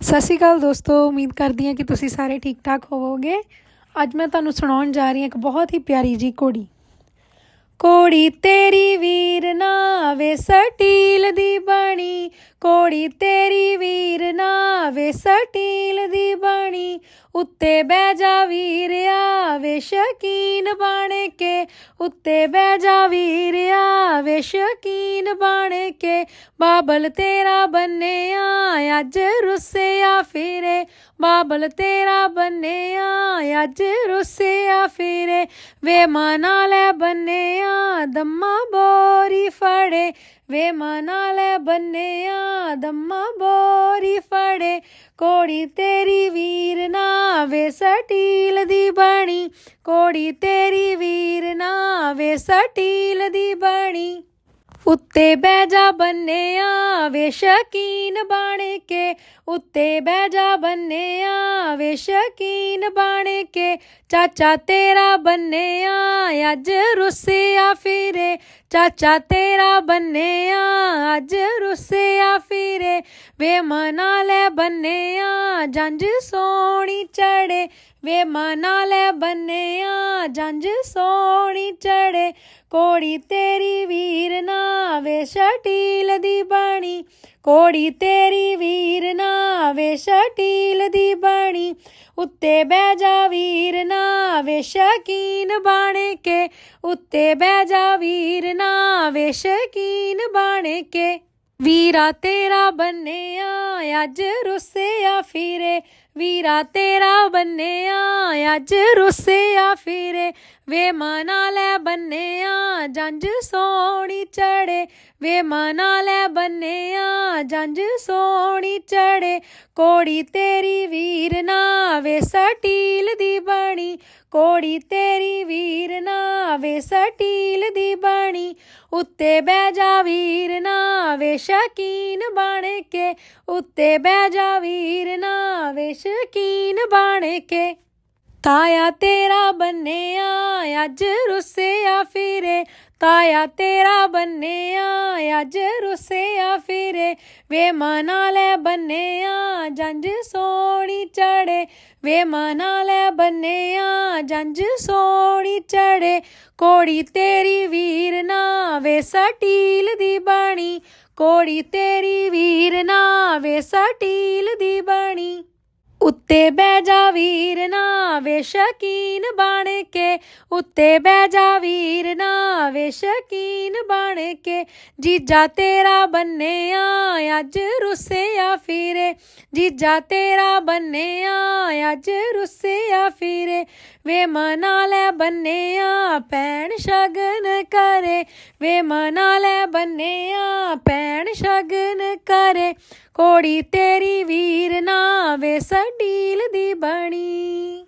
ਸਤਿ ਸ਼੍ਰੀ ਅਕਾਲ ਦੋਸਤੋ, ਉਮੀਦ ਕਰਦੀ ਹਾਂ ਕਿ ਤੁਸੀਂ ਸਾਰੇ ਠੀਕ ਠਾਕ ਹੋਵੋਗੇ। ਅੱਜ ਮੈਂ ਤੁਹਾਨੂੰ ਸੁਣਾਉਣ ਜਾ ਰਹੀ ਹਾਂ ਇੱਕ ਬਹੁਤ ਹੀ ਪਿਆਰੀ ਜੀ ਘੋੜੀ। ਕੋੜੀ ਤੇਰੀ ਵੀਰ ਨਾ ਵੇ ਸਟੀਲ ਦੀ ਬਣੀ। ਕੋੜੀ ਤੇਰੀ ਵੀਰ ਨਾ ਵੇ ਸਟੀਲ ਦੀ ਬਣੀ। ਉੱਤੇ ਬਹਿ ਜਾ ਵੀਰਿਆ ਵੇ ਸ਼ਕੀਨ ਬਣ ਕੇ। ਉੱਤੇ ਬਹਿ ਜਾ ਵੀਰਿਆ ਵੇ ਸ਼ਕੀਨ ਬਣ ਕੇ। ਬਾਬਲ ਤੇਰਾ ਬੰਨਿਆ, ਅੱਜ ਰੁੱਸਿਆ ਫਿਰੇ। ਬਾਬਲ ਤੇਰਾ ਬੰਨਿਆ, ਅੱਜ ਰੁੱਸਿਆ ਫਿਰੇ। ਵੇ ਮਨਾ ਲੈ ਬੰਨਿਆ, ਦਮਾ ਬੋਰੀ ਫੜੇ। ਵੇ ਮਨਾ ਲੈ ਬੰਨਿਆ, ਦਮਾ ਬੋਰੀ ਫੜੇ, ਕੋੜੀ ਤੇਰੀ ਵੀਰ ਨਾ ਵੇ ਸਟੀਲ ਦੀ ਬਣੀ। ਕੋੜੀ ਤੇਰੀ ਵੀਰ ਨਾ ਵੇ ਸਟੀਲ ਦੀ ਬਣੀ। ਉੱਤੇ ਬਹਿ ਜਾ ਬੰਨਿਆ ਵੇ ਸ਼ਕੀਨ ਬਣ ਕੇ। ਉੱਤੇ ਬਹਿ ਜਾ ਬੰਨਿਆ ਵੇ ਸ਼ਕੀਨ ਬਣ ਕੇ। ਚਾਚਾ ਤੇਰਾ ਬੰਨਿਆ, ਅੱਜ ਰੁੱਸਿਆ ਫਿਰੇ। ਚਾਚਾ ਤੇਰਾ ਬੰਨਿਆ, ਅੱਜ ਰੁੱਸਿਆ ਫਿਰੇ। ਵੇ ਮਨਾ ਲੈ ਬੰਨਿਆ ਜੰਜ ਸੋਣੀ ਚੜੇ। ਵੇ ਮਨਾ ਲੈ ਬੰਨਿਆ ਜੰਜ ਸੋਣੀ ਚੜੇ। ਕੋੜੀ ਤੇਰੀ ਵੀਰ ਨਾ ਵੇ ਸ਼ਟੀਲ ਦੀ ਬਣੀ। ਕੋੜੀ ਤੇਰੀ ਵੀਰ ਨਾ ਵੇ ਸ਼ਟੀਲ ਦੀ ਬਣੀ। ਉੱਤੇ ਬਹਿ ਜਾ ਵੀਰ ਨਾ ਵੇ ਸ਼ਕੀਨ ਬਣ ਕੇ। ਉੱਤੇ ਬਹਿ ਜਾ ਵੀਰ ਨਾ ਵੇ ਸ਼ਕੀਨ ਬਣ ਕੇ। ਵੀਰਾ ਤੇਰਾ ਬੰਨਿਆ, ਅੱਜ ਰੁੱਸਿਆ ਫਿਰੇ। ਵੀਰਾ ਤੇਰਾ ਬੰਨਿਆ, ਅੱਜ ਰੁੱਸਿਆ ਫਿਰੇ। ਵੇ ਮਨਾ ਲੈ ਬੰਨਿਆ ਜੰਜ ਸੋਣੀ ਚੜੇ। ਵੇ ਮਨਾ ਲੈ ਬੰਨਿਆ ਜੰਜ ਸੋਣੀ ਚੜੇ, ਕੋੜੀ ਤੇਰੀ ਵੀਰ ਨਾ ਵੇ ਸਟੀਲ ਦੀ ਬਣੀ, ਕੋੜੀ ਤੇਰੀ ਵੀਰ ਨਾ ਵੇ ਸਟੀਲ ਦੀ ਬਣੀ, ਉੱਤੇ ਬਹਿ ਜਾ ਵੀਰ ਨਾ ਵੇ ਸ਼ਕੀਨ ਬਣ ਕੇ, ਉੱਤੇ ਬਹਿ ਜਾ ਵੀਰ ਨਾ ਵੇ ਸ਼ਕੀਨ ਬਣ ਕੇ। ਤਾਇਆ ਤੇਰਾ ਬੰਨਿਆ, ਅੱਜ ਰੁੱਸਿਆ ਫਿਰੇ ਤਾਇਆ ਤੇਰਾ ਬੰਨਿਆ, ਅੱਜ ਰੁੱਸਿਆ ਫਿਰੇ। ਵੇ ਮਨਾ ਲੈ ਬੰਨਿਆ ਜੰਜ ਸੋਣੀ ਚੜੇ। ਵੇ ਮਨਾ ਲੈ ਬੰਨਿਆ ਜੰਜ ਸੋਣੀ ਚੜੇ। ਕੋੜੀ ਤੇਰੀ ਵੀਰ ਨਾ ਵੇ ਸਟੀਲ ਦੀ ਬਣੀ। ਕੋੜੀ ਤੇਰੀ ਵੀਰ ਨਾ ਵੇ ਸਟੀਲ ਦੀ ਬਣੀ। ਉੱਤੇ ਬਹਿ ਜਾ ਵੀਰ ਨਾ ਵੇ ਸ਼ਕੀਨ ਬਣ ਕੇ ਉੱਤੇ ਬਹਿ ਜਾ ਵੀਰ ਨਾ, ਵੇ ਸ਼ਕੀਨ ਬਣ ਕੇ। ਜੀਜਾ ਤੇਰਾ ਬੰਨਿਆ, ਅੱਜ ਰੁੱਸਿਆ ਫਿਰੇ। ਜੀਜਾ ਤੇਰਾ ਬੰਨਿਆ, ਅੱਜ ਰੁੱਸਿਆ ਫਿਰੇ। ਵੇ ਮਨਾ ਲੈ ਬੰਨਿਆ ਪੈਣ ਸ਼ਗਨ ਕਰੇ। ਵੇ ਮਨਾ ਲੈ ਬੰਨਿਆ ਪੈਣ ਸ਼ਗਨ ਕਰੇ। ਕੋੜੀ ਤੇਰੀ ਵੀਰ ਨਾ, ਵੇ ਸਟੀਲ ਦੀ ਬਣੀ।